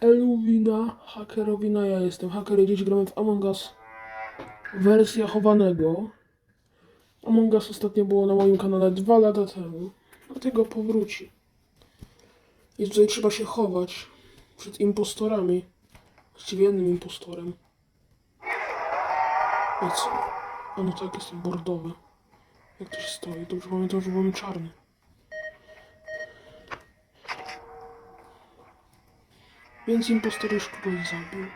Eluwina, hakerowina, ja jestem haker, dziś gramy w Among Us. Wersja chowanego. Among Us ostatnio było na moim kanale dwa lata temu. Dlatego powróci. I tutaj trzeba się chować przed impostorami. Właściwie jednym impostorem. I co? A no tak, jestem bordowy. Jak to się stoi? Dobrze pamiętam, że byłem czarny. Więc impostor już kogoś zabił.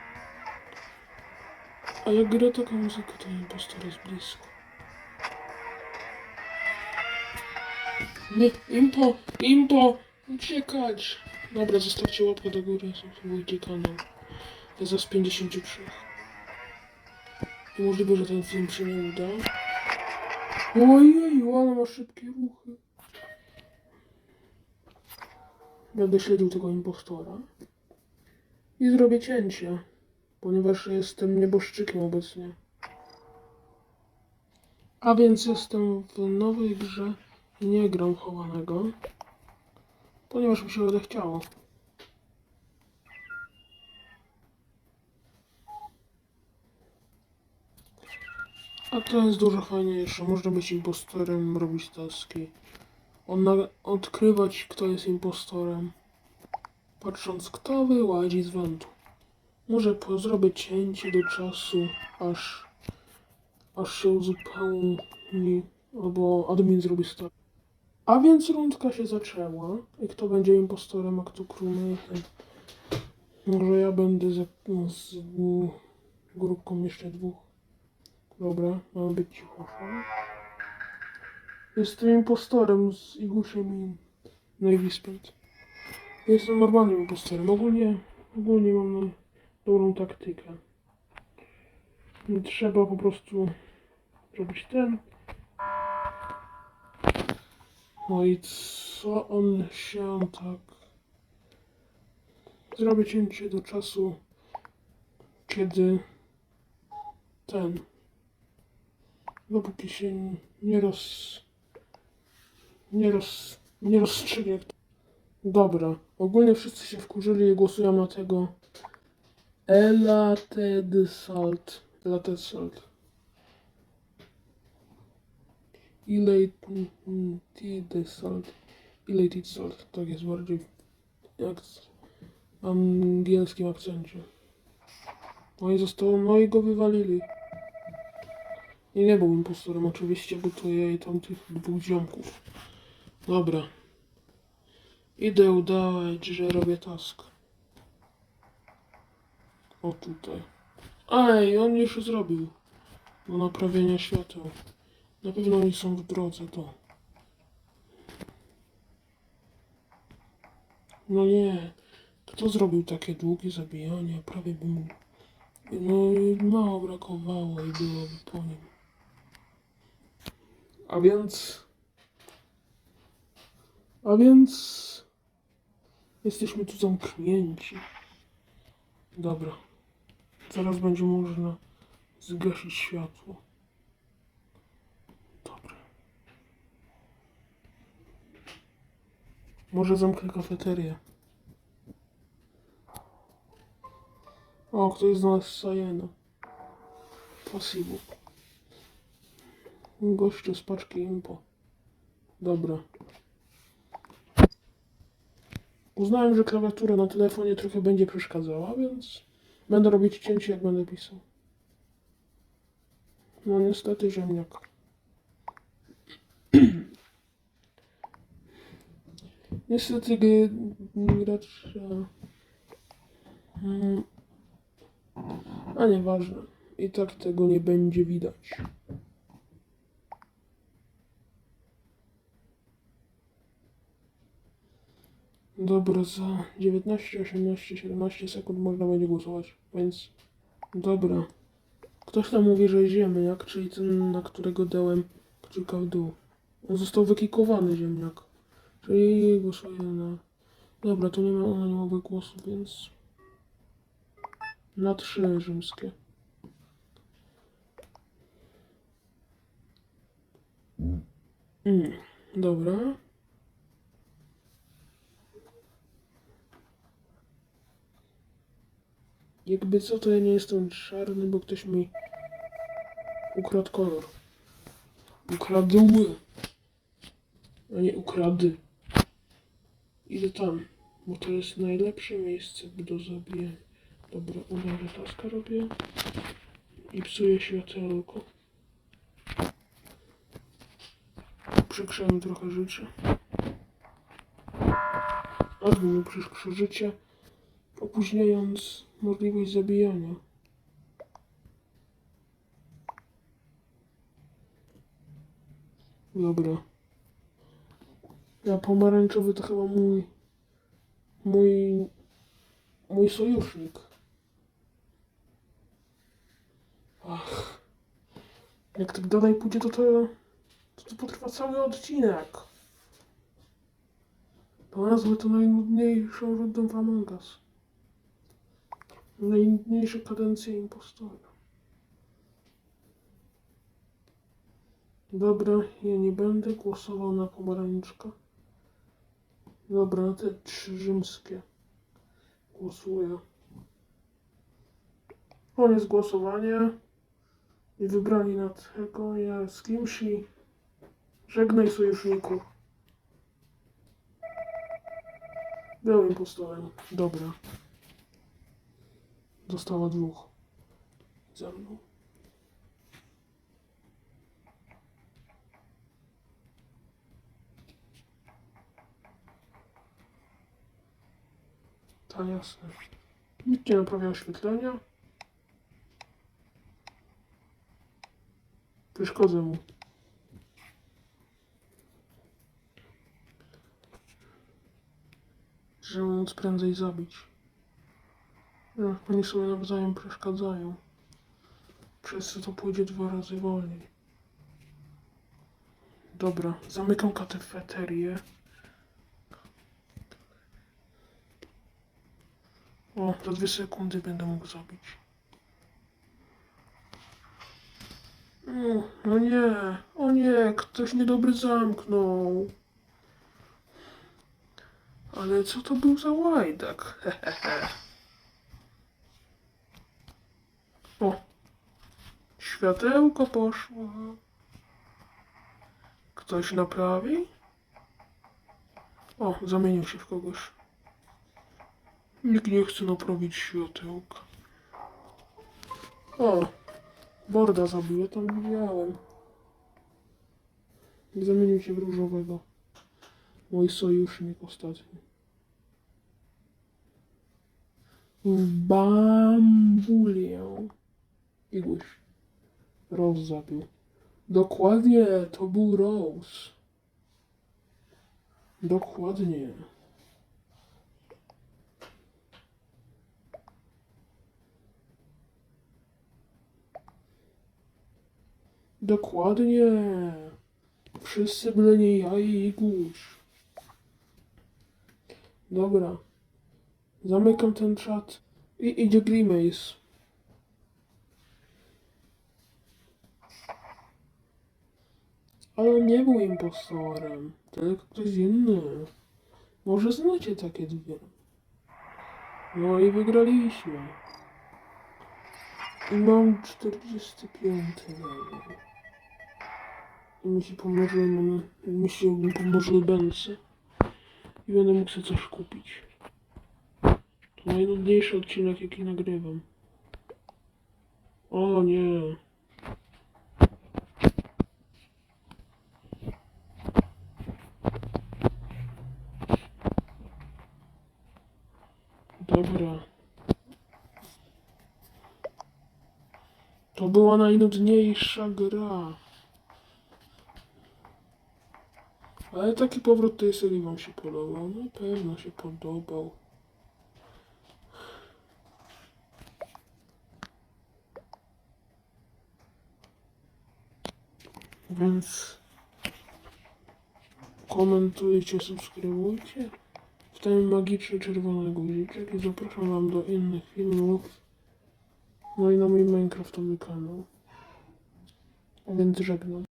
A jak gra taka muzyka, to impostor jest blisko. Nie, impo, impo, uciekać. Dobra, zostawcie łapkę do góry, subskrybujcie kanał. Jest z 53. I możliwe, że ten film się nie uda. Ojej, ale ma szybkie ruchy. Będę śledził tego impostora. I zrobię cięcie, ponieważ jestem nieboszczykiem obecnie. A więc jestem w nowej grze i nie gram chowanego, ponieważ mi się odechciało. A to jest dużo fajniejsze. Można być impostorem, robić taski. Odkrywać, kto jest impostorem. Patrząc, kto wyłazi z wędu. Może zrobię cięcie do czasu, aż, aż się uzupełni, albo admin zrobi start. A więc rundka się zaczęła. I kto będzie impostorem, a kto crewmate'em? Może ja będę z, z grupką jeszcze dwóch. Dobra, mamy być cicho. Jestem impostorem z Igusiem i Navy Spent. Jestem normalnym impostorem. Ogólnie, ogólnie mam dobrą taktykę. Trzeba po prostu zrobić ten. No i co on się tak... Zrobię cięcie do czasu, kiedy ten... Dopóki się nie roz... Nie roz... Nie rozstrzygnie Dobra, ogólnie wszyscy się wkurzyli i głosują na tego Elated Salt. Elated Salt. Elated Salt. Elated Salt. Tak jest bardziej jak w angielskim akcencie. No i zostało, no i go wywalili. I nie był impostorem oczywiście, bo to ja i tamtych dwóch ziomków. Dobra. Idę udawać, że robię task. O tutaj. Ej, on już zrobił. Do naprawienia świateł. Na pewno oni są w drodze to. No nie. Kto zrobił takie długie zabijanie? Prawie by mu... No mało brakowało i byłoby po nim. A więc... A więc... Jesteśmy tu zamknięci. Dobra. Zaraz będzie można zgasić światło. Dobra. Może zamknę kafeterię. O, ktoś znalazł Sajena. Pasivu. Gościu z paczki Impo. Dobra. Uznałem, że klawiatura na telefonie trochę będzie przeszkadzała, więc będę robić cięcie, jak będę pisał. No niestety ziemniak. niestety gracza... Mm. A nieważne. I tak tego nie będzie widać. Dobra, za 19, 18, 17 sekund można będzie głosować, więc dobra. Ktoś tam mówi, że ziemniak, czyli ten, na którego dałem kciuka w dół. On został wykikowany ziemniak. Czyli głosuję na... Dobra, tu nie ma anonimowych głosów, więc... Na trzy rzymskie. Mm, dobra. Jakby co, to ja nie jestem czarny, bo ktoś mi ukradł kolor. Ukradł. A nie ukradł. Idę tam, bo to jest najlepsze miejsce do zabijania. Dobra, uważaj, taska robię. I psuję światełko. Przykrzemy trochę życia. Albo mu przykrzy życie, opóźniając możliwość zabijania. Dobra. Ja pomarańczowy to chyba mój mój mój sojusznik. Ach. Jak tak dalej pójdzie, to to, to, to potrwa cały odcinek. Nazwę to najnudniejszą rundą w Among Us. Najnudniejsza kadencja impostora. Dobra, ja nie będę głosował na pomarańczka. Dobra, te trzy rzymskie. Głosuję. Koniec głosowania. I wybrali na tego ja z kimś i żegnaj sojuszniku. Był impostorem. Dobra. Została dwóch. Ze mną. Ta jasne. Nikt nie naprawia oświetlenia. Przeszkodzę mu. Żeby móc prędzej zabić. Oni sobie nawzajem przeszkadzają. Przez co to pójdzie dwa razy wolniej. Dobra, zamykam kafeterię. O, za dwie sekundy będę mógł zabić. O, no nie, o nie, ktoś niedobry zamknął. Ale co to był za łajdak? Hehehe. O, światełko poszło. Ktoś naprawi? O, zamienił się w kogoś. Nikt nie chce naprawić światełka. O, Borda zabiję, tam widziałem. Zamienił się w różowego. Mój sojusznik ostatni. W bambulię. Igłyś. Rose zabił. Dokładnie, to był Rose. Dokładnie. Dokładnie. Wszyscy byle nie ja i Iguś. Dobra. Zamykam ten czat. I idzie Grimace. Ale on nie był impostorem. Tylko ktoś inny. Może znacie takie dwie. No i wygraliśmy. I mam 45 level. I mi się pomoże, mi się pomoże bęce. I będę mógł sobie coś kupić. To najnudniejszy odcinek, jaki nagrywam. O nie. Dobra. To była najnudniejsza gra. Ale taki powrót tej serii wam się podobał. Na pewno się podobał. Więc komentujcie, subskrybujcie. W ten magiczny czerwony guziczek i zapraszam wam do innych filmów. No i na mój Minecraftowy kanał. Więc żegnam.